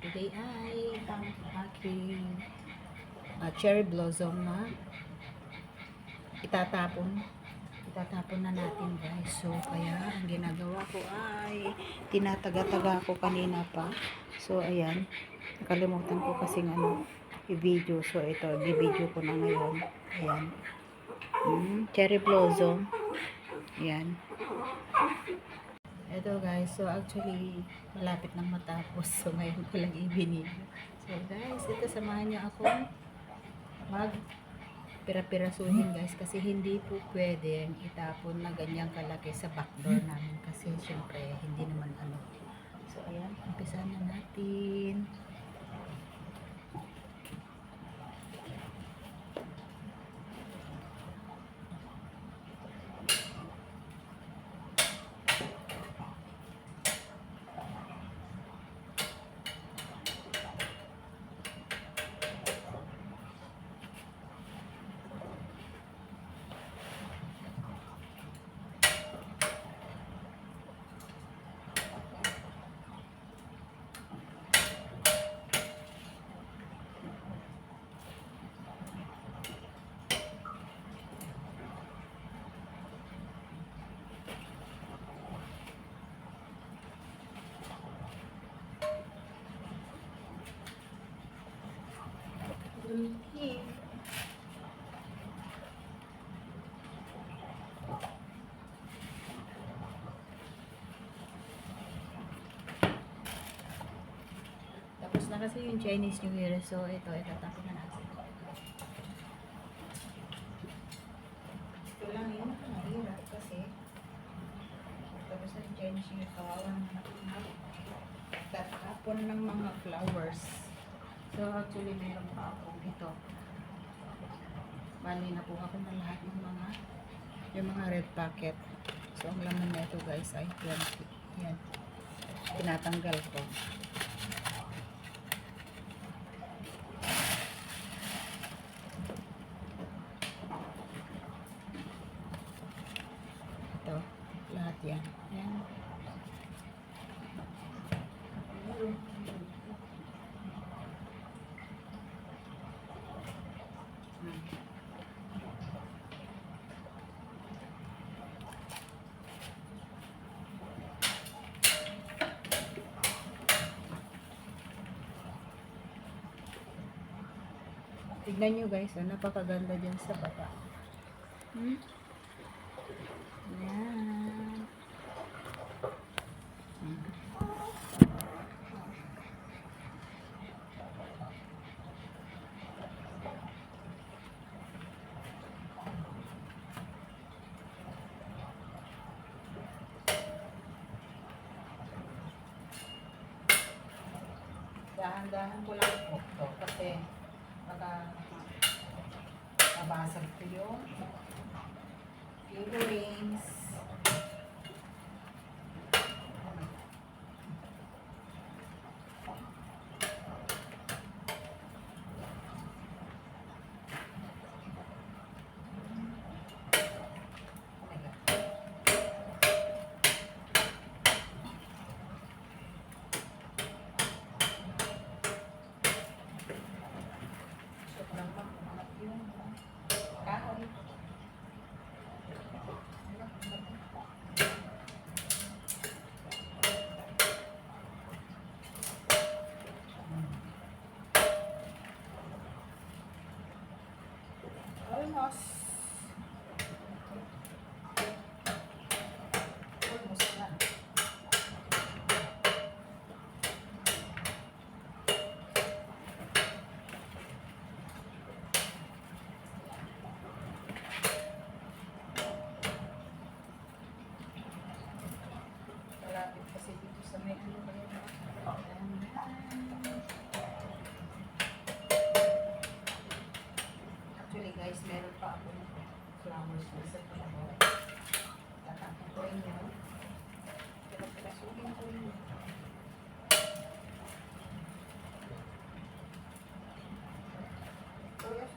today ay ang aking ah, cherry blossom na itatapon. Itatapon na natin, guys. So, kaya ang ginagawa ko ay tinataga-taga ko kanina pa. So, ayan. Nakalimutan ko kasi ano, i-video. So, ito, i-video ko na ngayon. Ayan. Mm, cherry blossom. Ayan. Ito guys, so actually malapit nang matapos. So ngayon ko lang ibinili. So guys, ito samahan niyo ako mag pira-pirasuhin guys kasi hindi po pwedeng itapon na ganyang kalaki sa backdoor namin kasi syempre hindi naman ano. So ayan, umpisa na natin. Tapos na kasi yung Chinese New Year. So, ito, itatapon na natin. Ito lang yun. Kasi tapos na Chinese New Year. Kawawa na tatapon ng mga flowers. So, actually, meron pa akong ito. Bali, nakuha ko na lahat ng mga yung mga red packet. So, ang laman na ito guys ay 20. Yan. Tinatanggal ko. Ito, lahat yan. Yan. Hmm. Tignan nyo guys, oh, napakaganda dyan sa baba. Hmm? Yan. Hmm. Dahan-dahan ko lang po ito kasi baka mabasag ko yung figurines.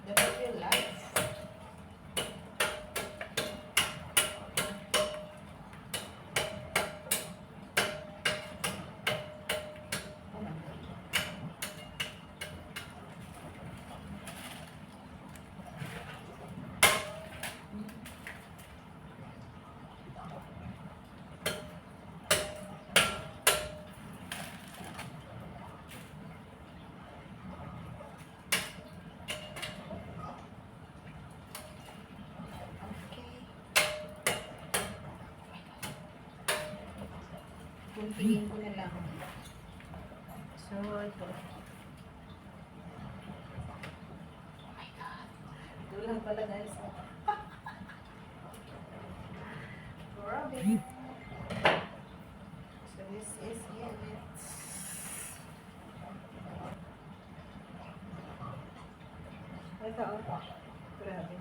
The material like. Kuntingin ko na lang. So, ito. Oh my God. Ito lang pala guys. Grabe. So, this is it. Ito, oh. Grabe.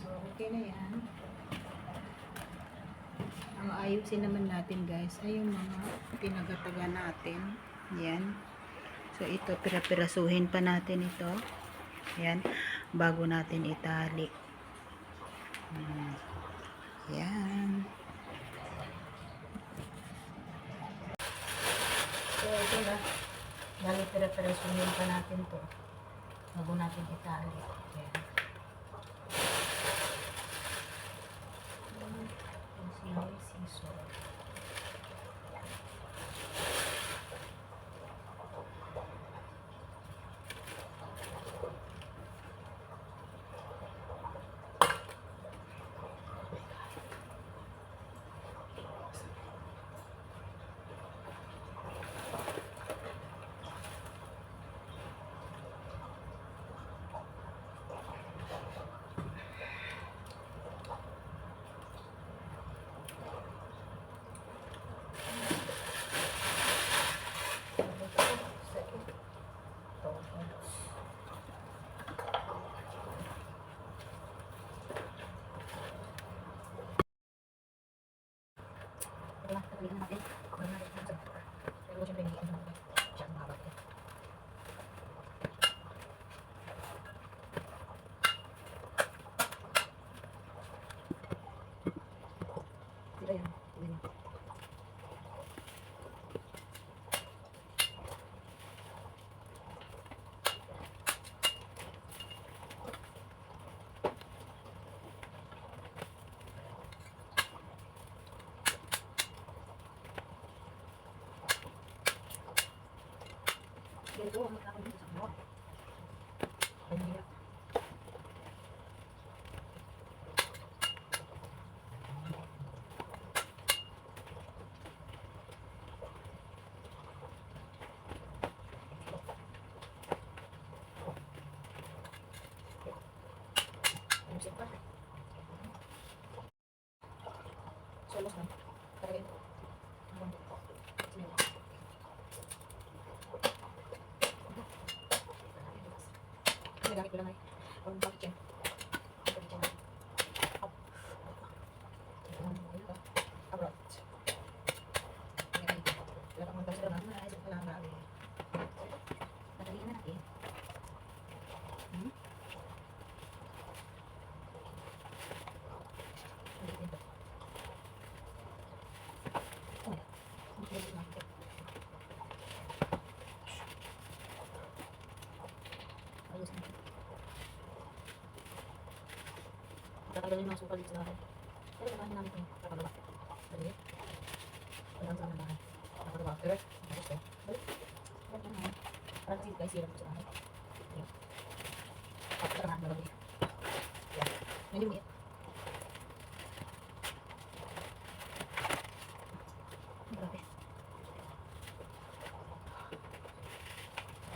So, okay na yan. Ang ayusin naman natin guys ay yung mga pinagataga natin. Yan. So, ito, pira-pirasuhin pa natin ito. Yan. Bago natin itali. Hmm. Yan. So, ito na. Dali, pira-pirasuhin pa natin to. Bago natin itali. Yan. Wala, tatuloy na natin. Wala na natin sa Pero syempre, hindi ano natin. Siya ang mahaba ito. Sila yan. Tingnan niyo. Ganito ang magkakaroon sa mo. Ang hirap. Ayusin pa. Solos na. Talaga ito. Sige. Ginagamit ko lang ay ang bakit yan. Bakit yan. Up. Ito lang mo ito. Abroad. Ngayon, wala pang magpapasira na. Maayos ko lang marami. Madaliin na natin. Hmm? Hindi dito. Oh, hindi dito natin. Ayos na. Tatanggalin yung mga sukal dito sa. Pero nakahin namin ito. Kapagawa. Dali. Walang sa bahay. Kapagawa. Pero, tapos ko. Balik. Balik na naman. Parang kasi guys, hirap ko sa akin. Yan. Tapos ka naman nalagay. Yan. Hindi mo Grabe.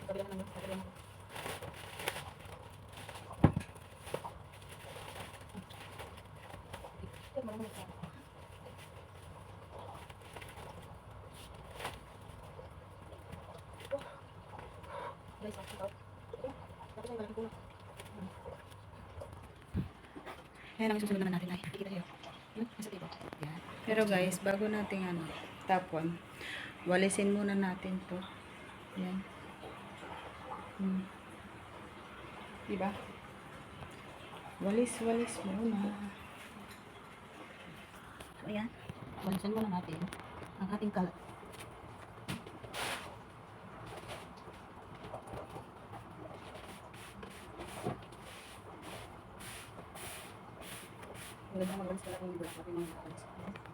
Tabi lang naman. Tabi lang naman. Ito, marami ito. Guys, ah, ito. Ito. Tapos ay malaking puno. Ayan ang susunod naman natin ay. Kikita kayo. Yun, nasa table. Yan. Pero guys, bago natin ano, tapon, walisin muna natin to. Yan. Hmm. Diba? Walis, walis muna. So, ayan. Walisin muna natin ang ating kalat. Maganda magalis pala kung hindi natin mga nakalis.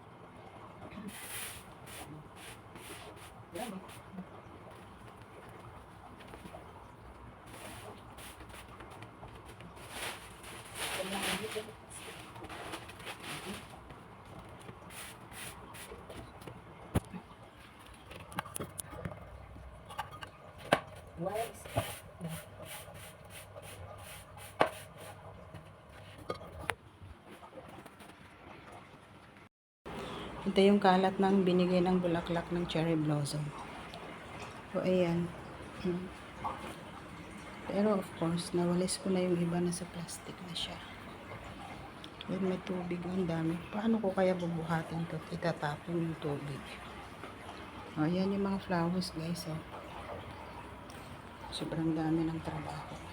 Ito yung kalat ng binigay ng bulaklak ng cherry blossom. So, ayan. Hmm. Pero of course, nawalis ko na yung iba na sa plastic na siya. With may tubig, ang dami. Paano ko kaya bubuhatin to? Itatapon yung tubig. O, ayan yung mga flowers guys. Oh. Sobrang dami ng trabaho.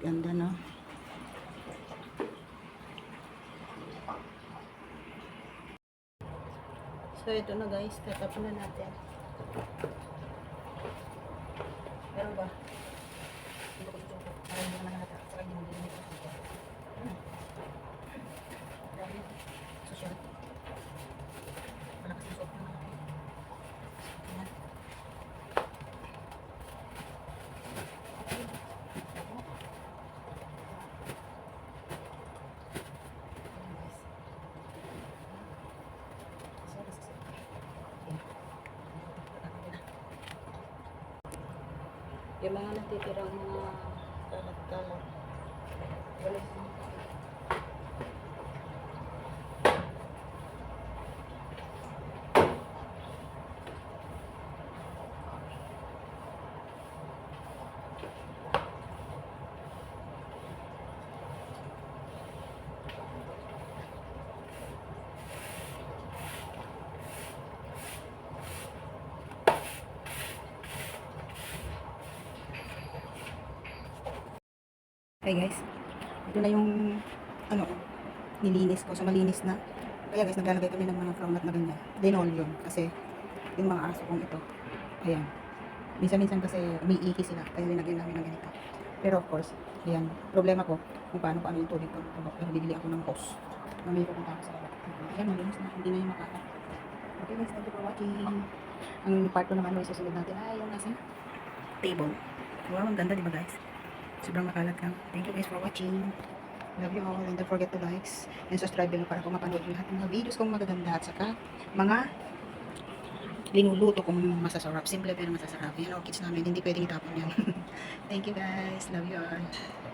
Ganda no? So ito na guys, tatapon na natin. Meron ba? Ito ko ito. Parang hindi naman nakata. Parang hindi naman nakata. Dami. Social. Malakas yung soap naman. Ayan. Yung mga natitirang Hey guys, ito na yung ano, nilinis ko. So malinis na. Kaya guys, naglalagay kami ng mga crownat na ganyan. Linoleum. Kasi yung mga aso kong ito, ayan. Minsan-minsan kasi umiiki sila. Kaya linagyan namin ng ganito. Pero of course, ayan, problema ko kung paano paano yung tubig ko. Pero bibili ako ng hose. Mamili ko kung tapos sa baba. Ayan, malinis na. Hindi na yung makakat. Okay guys, thank you for watching. Ang part ko naman, may susunod natin ay yung nasa table. Wow, ang ganda, di ba guys? Sobrang makalat lang. Thank you guys for watching. Love you all and don't forget to likes and subscribe below para kung mapanood yung lahat ng mga videos kong magaganda at saka mga linuluto kong masasarap. Simple pero masasarap. Yan kids namin. Hindi pwedeng itapon yan. Thank you guys. Love you all.